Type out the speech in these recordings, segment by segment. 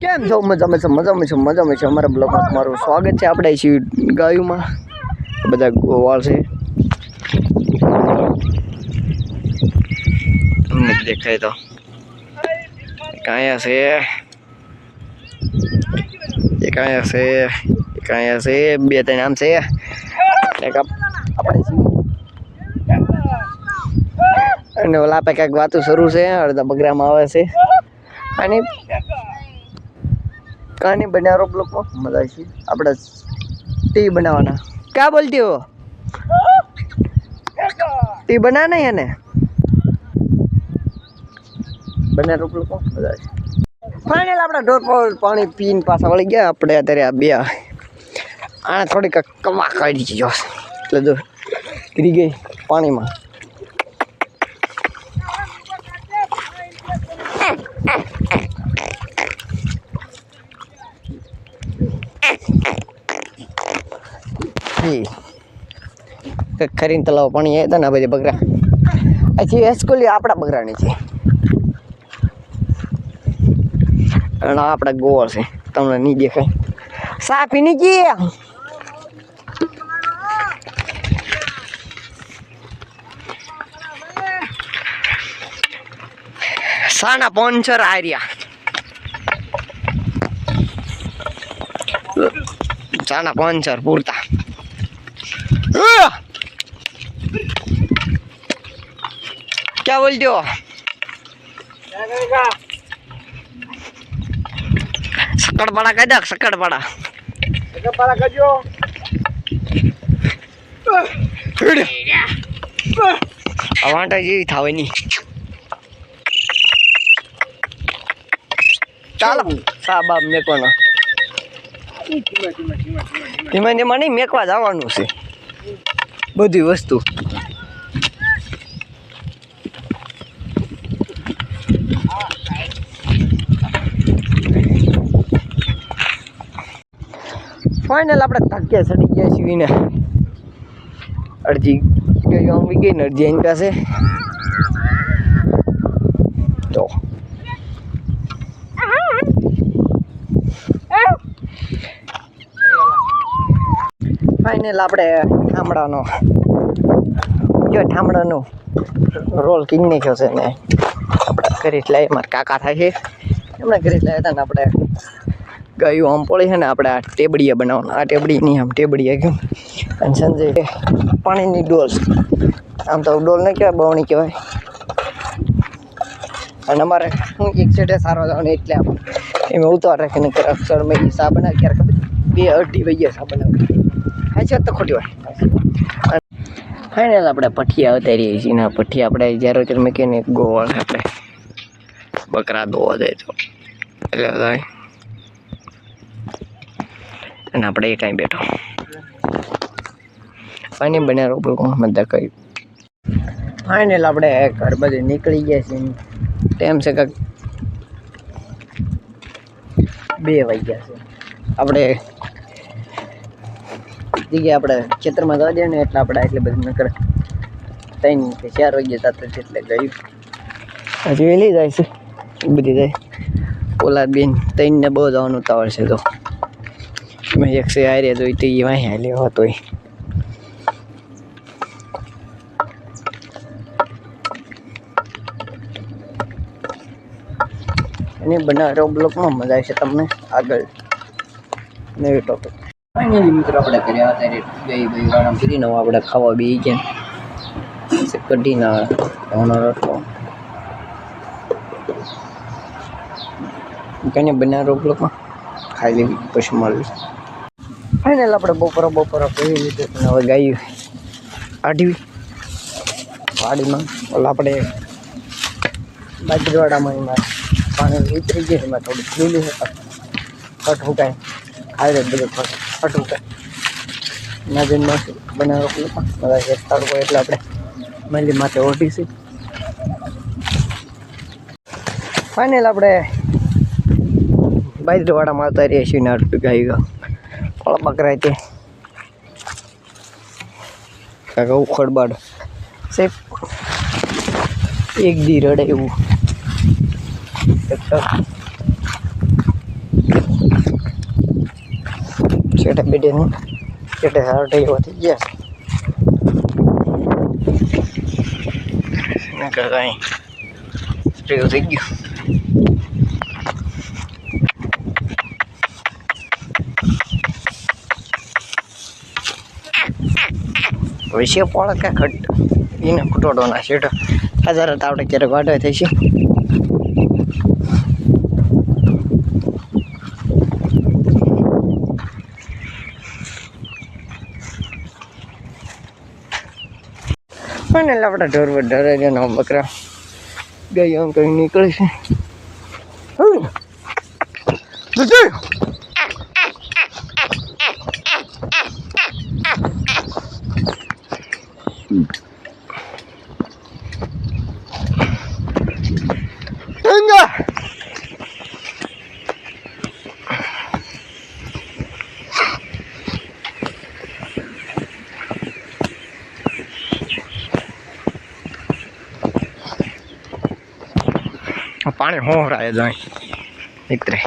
કેમ છો? મજામાં મજા મજામાં મજા મજામાં છે અમારા બ્લોગમાં તમારું સ્વાગત છે આપણે છીએ ગાયુમાં. બધા ગોવાળ છે. તમને દેખાય તો. કાંયા છે. એ અહીંયા છે. એ અહીંયા છે. બે ત્રણ આમ છે. આપણે અને ઓલા આપે કંઈક વાતું શરૂ છે. અડધા બગરામાં આવે છે. અને કહાની રોપ લોકો મજા છે. આપણે ટી બનાવવાના ક્યાં બોલતી હો? ટી બના નહીં એને રોપ લોકો મજા છે. ફાઇનલ આપણા ઢોર પર પાણી પીને પાછા વળી ગયા. આપણે અત્યારે આ બે આને થોડીક કમા કાઢી છે. એટલે જો ગીરી ગઈ પાણીમાં. કંઈક ખરીને તલાવ પાણી આવ્યા હતા ને આ બધી બગરા. હજી એસ્કોલી આપણા બગરાની છે. અને આપણા ગોળ છે. તમને નહીં દેખાય. સાફી નહીં ગયા સાના પોન્ચર આર્યા. સાના પોન્ચર પૂરતા. ચાવલ જો સકડપાડા કહી દે સકડપાડા સકડપાડા કહેજો અવાંટા જેવી થાવે નહીં ચાલો સા બાપ મેકવાના ધીમે ધીમે નહીં મેકવા જવાનું છે બધી વસ્તુ ફાઇનલ આપણે ધક્કે ચડી ગયા છીએ ને. અડધી ગઈ આંબી ગઈ ને અડધી એની પાસે. તો. ફાઇનલ આપણે ઠામડાનો. જો ઠામડાનો રોલ કિંગ નાખ્યો છે ને. આપણે કરી લાવી મારા કાકા થાય છે. એમણે કરી લાવ્યા હતા ને આપણે. ગાયું આમ પડી છે ને આપણે આ ટેબડીયા બનાવવાના. આ ટેબડી નહીં, આમ ટેબડીએ કેમ? અને સંજય પાણીની ડોલ. આમ તો ડોલ ને કહેવાય, બવણી કહેવાય. અને અમારે હું એક સેટે સારો જવાનું એટલે આમ એમ ઉતાર રાખીને કે અક્ષરમાં એ સા બનાવે ક્યારેક બે અઢી વૈયા સા બનાવે. હા, છે, તો ખોટી વાત. ફાઇનલ આપણે પઠિયા ઉતારીએ છીએ ને પઠિયા આપણે જ્યારે ત્યારે મેં કહીને ગોળ આપણે બકરા દોવા જાય તો. એટલે અને આપણે એ કાંઈ બેઠો. ફાઇનલ બને રોપડું બધા કહ્યું ફાઇનલ આપણે ઘર બધી નીકળી ગયા છીએ. ટાઈમ છે કાંક બે વાગ્યા છે. આપણે જગ્યાએ આપણે ખેતરમાં જવા દઈએ ને એટલે આપણે એટલે બધું ન કરે ત્રણ કે ચાર વાગ્યા સાથે એટલે ગયું. હજુ વહેલી જાય છે બધી જાય. ઓલા બેન ત્રણને બહુ જવાનું ઉતાવળ છે તો. મેં એક સે આર્યા જોઈ તો એ વાંહી હાલ્યો હતો એ અને બનાવો બ્લોકમાં મજા આવશે તમને આગળ. નવી ટોપિક ફાઇનલી આપણે કર્યા કરીને આપણે ખાવા બી ગયા. કઢીના ઘઉંનો રોટલો કઈને બનાવો બ્લોકમાં ખાઈ લેવી પછી મળવી ફાઇનલ આપણે બપોરો બપોરો કરી અને હવે ગાયું આઢવી વાડીમાં. ઓલા આપણે બાજરીવાડામાં એમાં પાણી ઉતરી ગયું એમાં થોડું ખીલી છે ફટ હુકાય ખાઈ લે બધું ફટ ફટ હુકાય નાજીનમાં બનાવો લોકો બધા એક તડકો એટલે આપણે મહેલી માથે ઓઢીશું ફાઇનલ આપણે બાજરીવાડામાં આવતા રહીએ છીએ ને આટલું ગાયું. કોણ બકરાય તે કાકા ઉખડબાડ સાહેબ એક દી રડે એવું. છેટે બેટે નહીં છેટે હાર્ટ એવો થઈ ગયા. કાકા અહીં થઈ ગયું. વિશે કે ખટ એને ખુટોડો ના શેઠ હજાર આપણે ક્યારેક વાટે થઈ છે. અને આપણે ઢોર ઢરે છે ને બકરા. ગઈ આમ કઈ નીકળે છે. Venga. પાણી હોહરાય જાય? મિત્રે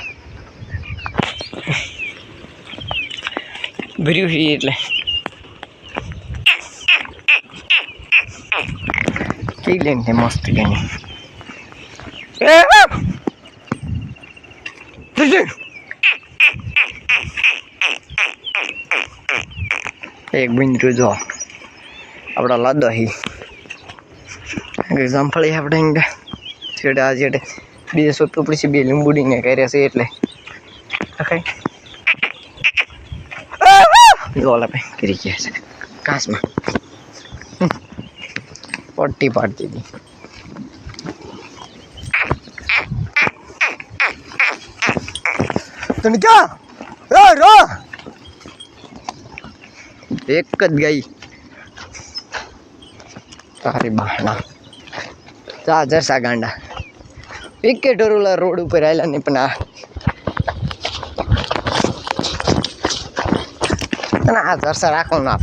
ભર્યું એટલે. લઈને છે મસ્ત કઈ એક બિંદુ જો આપણા લાદો હી જામફળી આપણે અહીંયા છેડે આ છેડે બે સોતું ઉપડી છે બે લીંબુડીને કર્યા છે એટલે અખાય જો ઓલા ભાઈ કરી ગયા છે કાચમાં પટ્ટી પાડતી હતી. તમે ક્યાં? રો રો! એક જ ગઈ. તારી બહાના જા જસા ગાંડા. વિકેટ ઓલા રોડ ઉપર આવેલા નહીં પણ આ. અને આ જરસા રાખો ના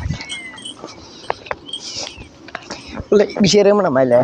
இல்லை വിഷയം നമ്മളല്ലേ